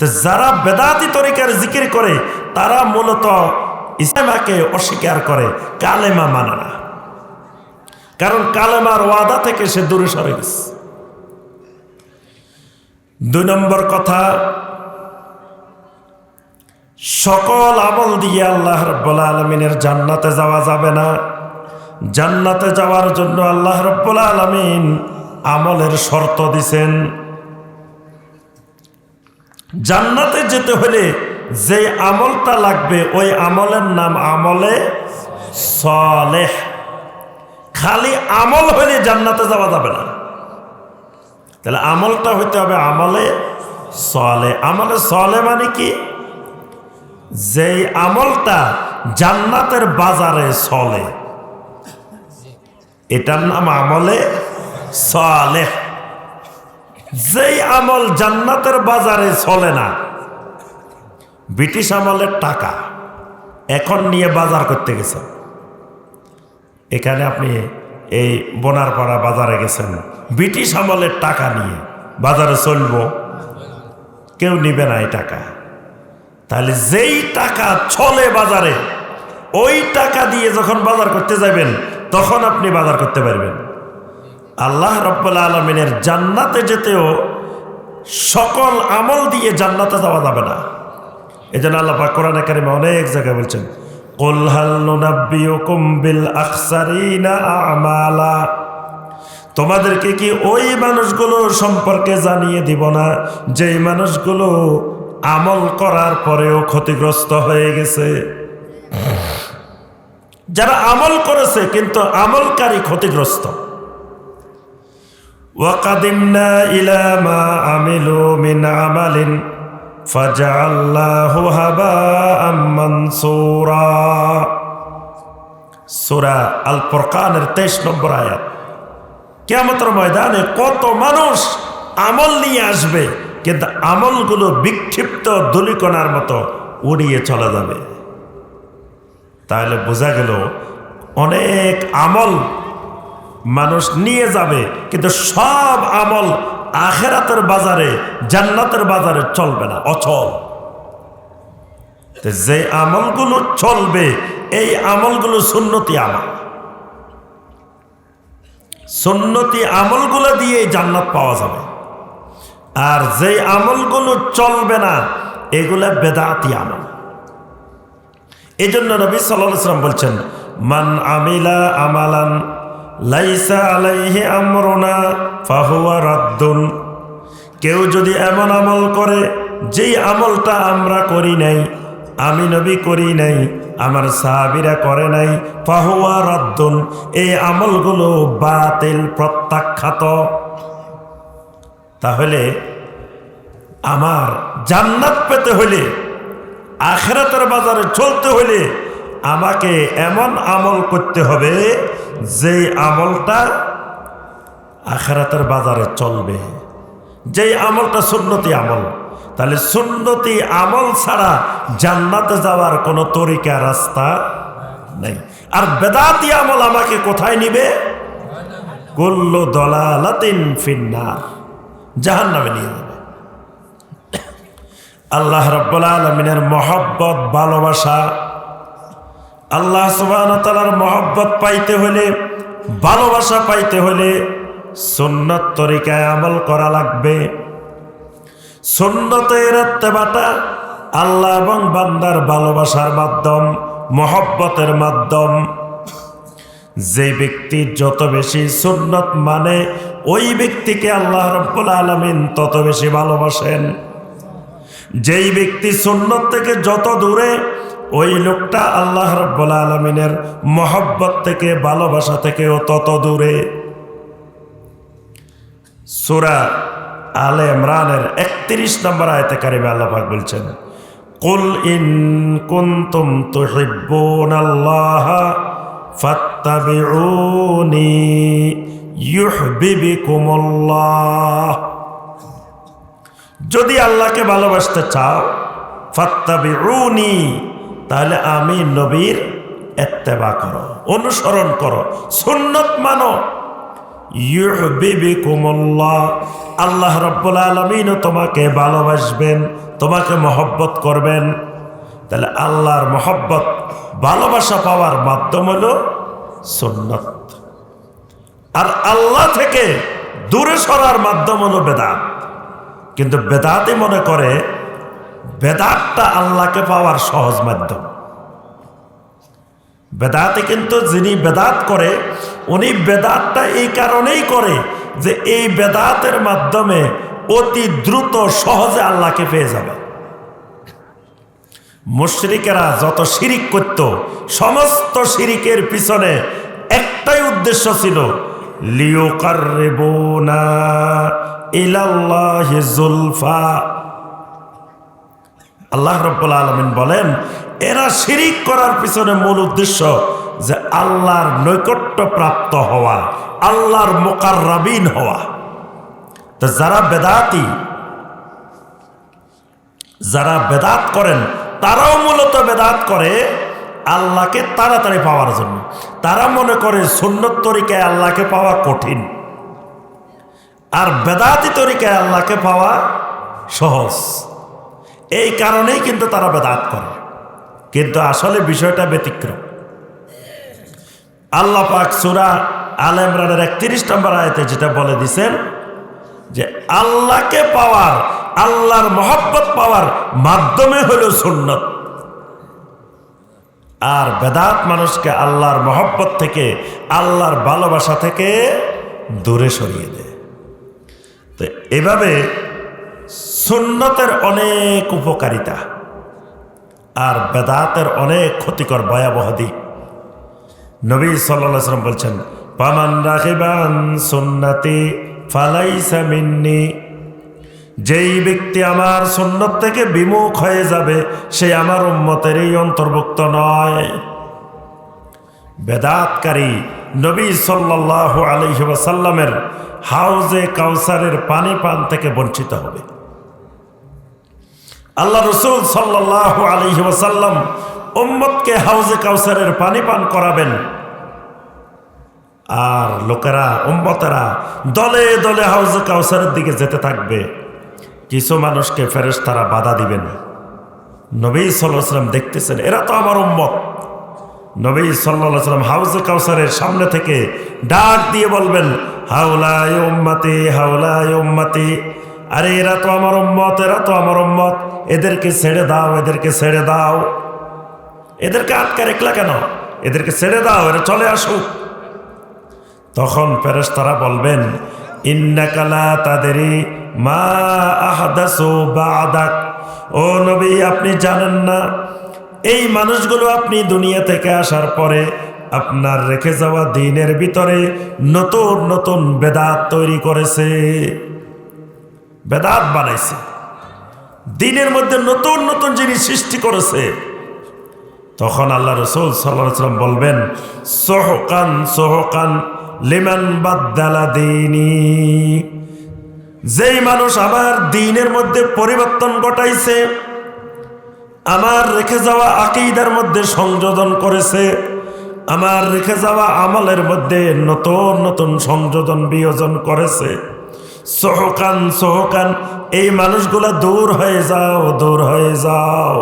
তো যারা বেদাতি তরিকার জিকির করে, তারা মূলত ইসলামাকে অস্বীকার করে, কালেমা মানে না। কারণ কালেমার ওয়াদা থেকে সে দূরে সরে গেছে। দুই নম্বর কথা, সকল আমল দিয়ে আল্লাহ রব্বুল আলমিনের জান্নাতে যাওয়া যাবে না। জান্নাতে যাওয়ার জন্য আল্লাহ রব্বুল আলমিন আমলের শর্ত দিছেন। জান্নাতে যেতে হলে যে আমলটা লাগবে, ওই আমলের নাম আমলে সলেহ। খালি আমল হলে জান্নাতে যাওয়া যাবে না। তাহলে আমলটা হইতে হবে আমলে সলে আমলে সলে মানে কি? যেই আমলটা জান্নাতের বাজারে সলে এটার নাম আমলে সলে যেই আমল জান্নাতের বাজারে চলে না, ব্রিটিশ আমলের টাকা এখন নিয়ে বাজার করতে গেছেন এখানে আপনি এই বোনারপাড়া বাজারে গেছেন, ব্রিটিশ আমলের টাকা নিয়ে বাজারে চলবো, কেউ নিবে না এই টাকা। তাহলে যেই টাকা চলে বাজারে, ওই টাকা দিয়ে যখন বাজার করতে যাবেন, তখন আপনি বাজার করতে পারবেন। আল্লাহ রব্বুল আলমিনের জান্নাতে যেতেও সকল আমল দিয়ে জান্নাতে যাওয়া যাবে না। এই জন্য আল্লাহ পাক কোরআন কারিমে অনেক জায়গায় বলছেন আমালা। তোমাদেরকে কি ওই মানুষগুলো সম্পর্কে জানিয়ে দিব না, যেই মানুষগুলো আমল করার পরেও ক্ষতিগ্রস্ত হয়ে গেছে? যারা আমল করেছে, কিন্তু আমলকারী ক্ষতিগ্রস্ত। وقدمنا إلى ما عملوا من عمل فجعلناه هباء منصورا সূরা আল ফুরকানের 23 নম্বর আয়াত কিয়ামতের ময়দানে কত মানুষ আমল নিয়ে আসবে কিন্তু আমলগুলো বিক্ষিপ্ত ধুলিকণার মতো উড়িয়ে চলে যাবে তাহলে বোঝা গেল অনেক আমল মানুষ নিয়ে যাবে, কিন্তু সব আমল আখেরাতের বাজারে, জান্নাতের বাজারে চলবে না, অচল। যে আমলগুলো চলবে, এই আমলগুলো সুন্নতি আমল। সুন্নতি আমলগুলো দিয়ে জান্নাত পাওয়া যাবে। আর যে আমলগুলো চলবে না, এগুলা বেদাতি আমল। এই জন্য নবী সাল্লাম বলছেন, মান আমিলা আমালান লাইসা আলাইহি আমরুনা, ফাহুয়া রাদ্দুন। কেউ যদি এমন আমল করে, যেই আমলটা আমরা করি নাই, আমি নবী করি নাই, আমার সাহাবিরা করে নাই, ফাহুয়া রাদ্দুন, এই আমলগুলো বাতিল, প্রত্যাখ্যাত। তাহলে আমার জান্নাত পেতে হলে আখেরাতের বাজারে চলতে হলে আমাকে এমন আমল করতে হবে যে আমলটা আখেরাতের বাজারে চলবে, যেই আমলটা সুন্নতি আমল, তাহলে সুন্নতি আমল ছাড়া জান্নাতে যাওয়ার কোনো তরিকা, রাস্তা নেই। আর বেদাতি আমল আমাকে কোথায় নিবে? কুল্লু দলালাতিন ফিন্নার জাহান নামে নিয়ে যাবে। আল্লাহ রব্বুল আলমিনের মহব্বত, ভালোবাসা আল্লাহ সুবাহর মহব্বত পাইতে হলে, ভালোবাসা পাইতে হলে সুন্নত তরিকায় আমল করা লাগবে। সুন্নতের বাটা আল্লাহ এবং বান্দার ভালোবাসার মাধ্যম, মহব্বতের মাধ্যম। যে ব্যক্তি যত বেশি সুন্নত মানে ওই ব্যক্তিকে আল্লাহ রব্বুল আলমিন তত বেশি ভালোবাসেন। যেই ব্যক্তি সুন্নত থেকে যত দূরে ওই লোকটা আল্লাহ রব্বুল আলমিনের মহব্বত থেকে, ভালোবাসা থেকেও তত দূরে। সুরা আলে ইমরানের একত্রিশ নম্বর আয়তে কারিমে আল্লাহাক বলছেন, কুল ইন কুন্তুম তুহিব্বুন আল্লাহ ফাত্তাবিউনি ইউহবিবিকুমুল্লাহ। যদি আল্লাহকে ভালোবাসতে চাও, ফাত্তাবিউনি তাহলে আমি নবীর এত্তেবা করো, অনুসরণ করো, সুন্নত মানো। আল্লাহ রব্বুল আলমিনও তোমাকে ভালোবাসবেন, তোমাকে মহব্বত করবেন। তাহলে আল্লাহর মহব্বত, ভালোবাসা পাওয়ার মাধ্যম হল সুন্নত। আর আল্লাহ থেকে দূরে সরার মাধ্যম হলো বেদাত। কিন্তু বেদাতে মনে করে বেদাতটা আল্লাহকে পাওয়ার সহজ মাধ্যম। বেদাতে কিন্তু যিনি বেদাত করে, উনি বেদাতটা এই কারণেই করে যে এই বেদাতের মাধ্যমে অতি দ্রুত সহজে আল্লাহকে পেয়ে যাবে। মুশরিকেরা যত শিরিক করত, সমস্ত শিরিকের পিছনে একটাই উদ্দেশ্য ছিল লিওকাররিবুনা ইলাল্লাহি জুলফা। আল্লাহ রব্বুল আলমিন বলেন, এরা শিরিক করার পিছনে মূল উদ্দেশ্য যে আল্লাহর নৈকট্য প্রাপ্ত হওয়া, আল্লাহর মোকাররাবিন হওয়া। তো যারা বেদাতি, যারা বেদাত করেন, তারাও মূলত বেদাত করে আল্লাহকে তাড়াতাড়ি পাওয়ার জন্য। তারা মনে করে সুন্নত তরিকায় আল্লাহকে পাওয়া কঠিন। আর বেদাতি তরিকায় আল্লাহকে পাওয়া সহজ। এই কারণেই কিন্তু তারা বেদাত করে। কিন্তু আসলে বিষয়টা ব্যতিক্রম। আল্লাহ পাক সুরা আল ইমরানের একত্রিশ নম্বর আয়তে যেটা বলে দিছেন যে, আল্লাহকে পাওয়ার, আল্লাহর মহব্বত পাওয়ার মাধ্যমে হলো সুন্নত। আর বেদাত মানুষকে আল্লাহর মহব্বত থেকে, আল্লাহর ভালোবাসা থেকে দূরে সরিয়ে দেয়। তো এভাবে সুন্নতের অনেক উপকারিতা। আর বেদাতের অনেক ক্ষতিকর ভয়াবহ দিক নবী সাল্লাম বলছেন পামান রাখিবান সুন্নাতি ফালাইসা মিন্নি। যেই ব্যক্তি আমার সুন্নত থেকে বিমুখ হয়ে যাবে, সে আমার উম্মতেরই অন্তর্ভুক্ত নয়। বেদাতকারী নবী সাল্লাহ আলহিবাসাল্লামের হাউজে কাউসারের পানি পান থেকে বঞ্চিত হবে। আল্লাহ রসুল সাল্লাহ আলহিবাসাল্লাম উম্মতকে হাউজে কাউসারের পানি পান করাবেন। আর লোকেরা, উম্মতেরা দলে দলে হাউজে কাউসারের দিকে যেতে থাকবে। কিছু মানুষকে ফেরেস তারা বাধা দিবেন। নবী সাল্লাম দেখতেছেন, এরা তো আমার উম্মত। নবী সাল্লাম হাউজে কাউসারের সামনে থেকে ডাক দিয়ে বলবেন হাউলায় উম্মাতি হাউলায় উম্মাতি। আরে এরা তো আমার উম্মত, এরা তো আমার উম্মত। এদেরকে ছেড়ে দাও, এদেরকে ছেড়ে দাও। এদেরকে আটকা রেখলা কেন? এদেরকে ছেড়ে দাও, এরা চলে আসুক। তখন ফেরেশতারা বলবেন ইন্নাকালা তাদেরই মা আহাদাসু বাদাক। ও নবী, আপনি জানেন না, এই মানুষগুলো আপনি দুনিয়া থেকে আসার পরে আপনার রেখে যাওয়া দিনের ভিতরে নতুন নতুন বেদাত তৈরি করেছে। বেদাত বানাইছে। দিনের মধ্যে নতুন নতুন জিনিস সৃষ্টি করেছে। তখন আল্লাহ রসুল সাল্লাম বলবেন, সোহকান সোহকান লিমান বাদ্দালা দিনী। যেই মানুষ আমার দিনের মধ্যে পরিবর্তন ঘটাইছে, আমার রেখে যাওয়া আকিদার মধ্যে সংযোজন করেছে, আমার রেখে যাওয়া আমলের মধ্যে নতুন নতুন সংযোজন বিয়োজন করেছে। সহকান সহকান, এই মানুষগুলা দূর হয়ে যাও, দূর হয়ে যাও।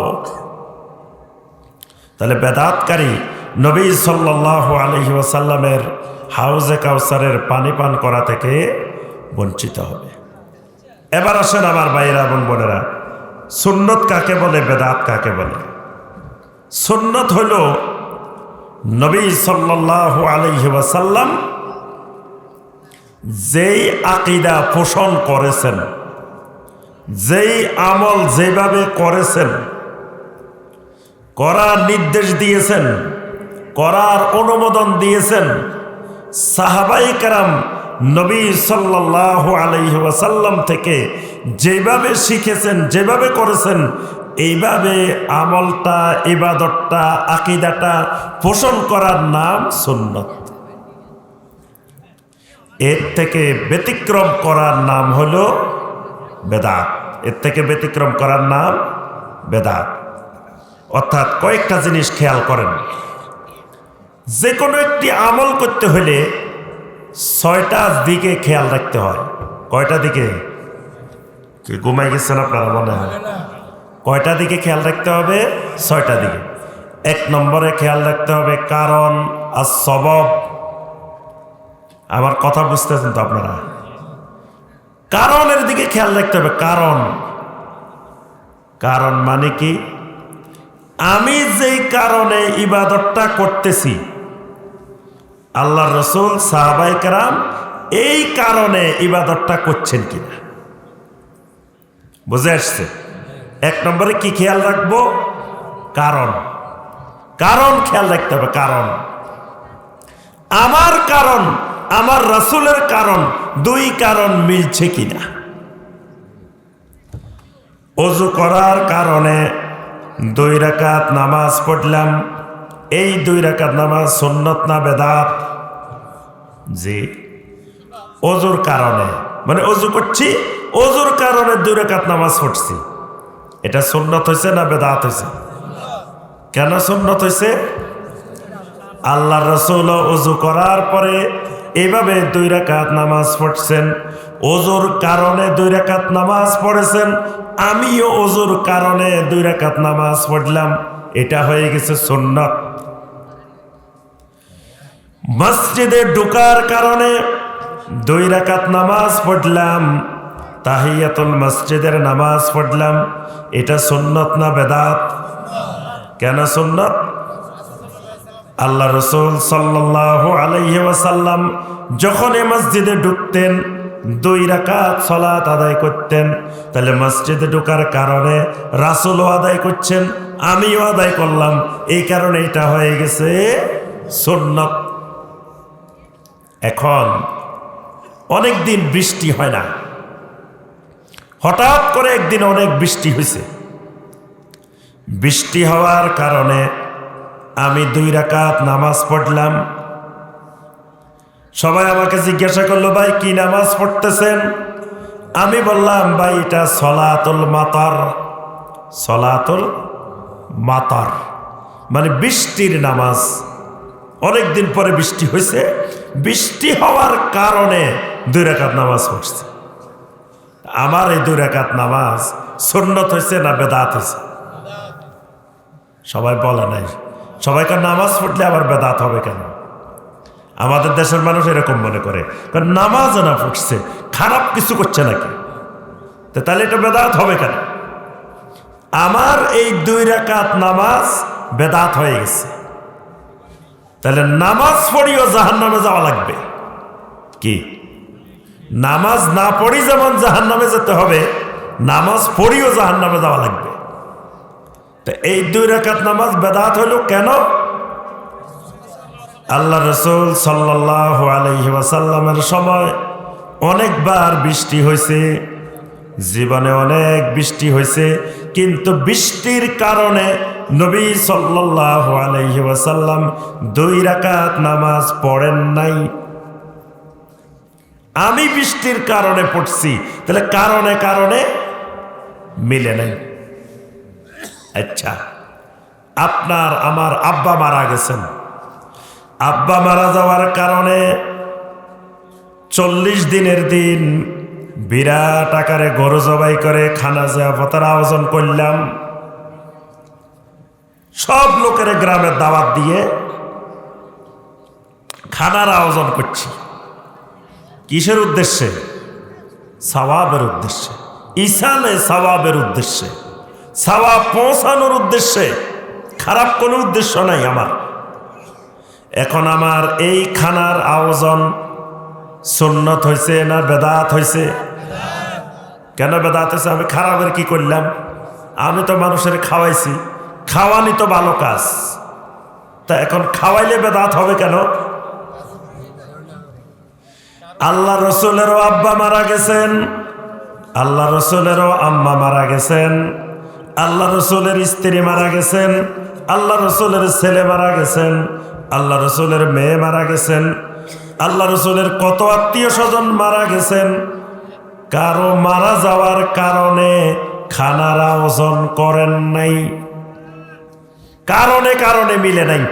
তাহলে বেদাতকারী নবী সাল্লাহ আলহি ওয়াসাল্লামের হাউজে কাউসারের পানি পান করা থেকে বঞ্চিত হবে। এবার আসেন আমার ভাইয়েরা এবং বোনেরা, সুন্নত কাকে বলে, বেদাত কাকে বলে? সুন্নত হইল নবী সাল্লাহ আলহি ওয়াসাল্লাম যেই আকিদা পোষণ করেছেন, যেই আমল যেভাবে করেছেন, করার নির্দেশ দিয়েছেন, করার অনুমোদন দিয়েছেন, সাহাবাই কারাম নবী সাল্লাহ আলহি ওয়াসাল্লাম থেকে যেভাবে শিখেছেন, যেভাবে করেছেন, এইভাবে আমলটা, ইবাদতটা, আকিদাটা পোষণ করার নাম সুন্নত। এর থেকে ব্যতিক্রম করার নাম হলো বেদাত। এর থেকে ব্যতিক্রম করার নাম বেদাত। অর্থাৎ কয়েকটা জিনিস খেয়াল করেন। যে কোনো একটি আমল করতে হলে ছয়টা দিকে খেয়াল রাখতে হয়। কয়টা দিকে? ঘুমাই গেছেন আপনারা মনে হয়? কয়টা দিকে খেয়াল রাখতে হবে? ছয়টা দিকে। এক নম্বরে খেয়াল রাখতে হবে কারণ আর সবব আমার কথা বুঝতেছেন তো আপনারা? কারণের দিকে খেয়াল রাখতে হবে, কারণ। কারণ মানে কি? আমি যেই কারণে ইবাদতটা করতেছি আল্লাহ রসুল সাহাবাই কারাম এই কারণে ইবাদতটা করছেন কিনা? বুঝে আসছে? এক নম্বরে কি খেয়াল রাখব? কারণ। কারণ খেয়াল রাখতে হবে, কারণ। আমার কারণ আমার রসুলের কারণ, দুই কারণ মিলছে কিনা? অজু করার কারণে দুই রাকাত নামাজ পড়লাম। এই দুই রাকাত নামাজ সুন্নত না বেদাত? জি। অজুর কারণে। মানে অজু করছি, অজুর কারণে দুই রাকাত নামাজ পড়ছি। এটা সুন্নত হয়েছে না বেদাত হয়েছে কেন সুন্নত হয়েছে আল্লাহ রসুল অজু করার পরে এইভাবে দুই রাকাত নামাজ পড়ছেন। অজুর কারণে দুই রাকাত নামাজ পড়েছেন। আমিও অজুর কারণে দুই রাকাত নামাজ পড়লাম। এটা হয়ে গেছে সুন্নত মসজিদে ঢুকার কারণে দুই রাকাত নামাজ পড়লাম। তাহিয়াতুল মসজিদের নামাজ পড়লাম। এটা সুন্নত না বেদাত? কেন সুন্নত? আল্লাহ রসুল সাল্লাহ আলাইহি ওয়াসাল্লাম যখন এ মসজিদে ঢুকতেন, দুই রাকাত সলাত আদায় করতেন। তাহলে মসজিদে ঢোকার কারণে রাসুলও আদায় করছেন, আমিও আদায় করলাম। এই কারণে এটা হয়ে গেছে সুন্নত। এখন অনেক দিন বৃষ্টি হয় না। হঠাৎ করে একদিন অনেক বৃষ্টি হয়েছে। বৃষ্টি হওয়ার কারণে আমি দুই রাকাত নামাজ পড়লাম। সবাই আমাকে জিজ্ঞাসা করল, ভাই, কি নামাজ পড়তেছেন? আমি বললাম, ভাই, এটা সলাতুল মাতার সলাতুল মাতার মানে বৃষ্টির নামাজ। অনেক দিন পরে বৃষ্টি হয়েছে, বৃষ্টি হওয়ার কারণে দুই রাকাত নামাজ পড়ছে। আমার এই দুই রাকাত নামাজ সুন্নত হয়েছে না বেদাত হয়েছে? সবাই বলে নাই। সবাইকার নামাজ পড়লে আবার বেদাত হবে কেন? আমাদের দেশের মানুষ এরকম মনে করে। কারণ নামাজ না পড়ছে, খারাপ কিছু করছে নাকি? তাহলে এটা বেদাত হবে কেন? আমার এই দুই রাকাত নামাজ বেদাত হয়ে গেছে। তাহলে নামাজ পড়িও জাহান নামে যাওয়া লাগবে। কি? নামাজ না পড়ি যেমন জাহান নামে যেতে হবে, নামাজ পড়িও জাহান নামে যাওয়া লাগবে। তো এই দুই রাকাত নামাজ বেদাত হলো কেন? আল্লাহ রসুল সাল্লাহ আলহি ওয়াসাল্লামের সময় অনেকবার বৃষ্টি হয়েছে, জীবনে অনেক বৃষ্টি হয়েছে, কিন্তু বৃষ্টির কারণে নবী সাল্লাহ আলহি ওয়াসাল্লাম দুই রাকাত নামাজ পড়েন নাই। আমি বৃষ্টির কারণে পড়ছি, তাহলে কারণে কারণে মিলে নাই। আচ্ছা আপনার আমার আব্বা মারা গেছেন। আব্বা মারা যাওয়ার কারণে চল্লিশ দিনের দিন বিরাট আকারে গরু জবাই করে খানা জিয়াফতার আয়োজন করলাম। সব লোকের গ্রামে দাওয়াত দিয়ে খানার আয়োজন করছি। কিসের উদ্দেশ্যে? সওয়াবের উদ্দেশ্যে। ঈশানে সওয়াবের উদ্দেশ্যে। সওয়াব পৌঁছানোর উদ্দেশ্যে, খারাপ কোনো উদ্দেশ্য নাই আমার। এখন আমার এই খানার আয়োজন সুন্নত হয়েছে না বেদাত হয়েছে কেন বেদাত হয়েছে আমি খারাপের কি করলাম? আমি তো মানুষের খাওয়াইছি। খাওয়ানি তো ভালো কাজ। তা এখন খাওয়াইলে বেদাত হবে কেন? আল্লাহ রসুলেরও আব্বা মারা গেছেন। আল্লাহ রসুলেরও আম্মা মারা গেছেন। আল্লাহ রসুলের স্ত্রী মারা গেছেন, আল্লাহ রসুলের ছেলে মারা গেছেন, আল্লাহ রসুলের মেয়ে মারা গেছেন, আল্লাহ রসুলের কত আত্মীয় স্বজন মারা গেছেন। কারও মারা যাওয়ার কারণে খানারা ওজন করেন নাই। কারণে কারণে মিলে নাই।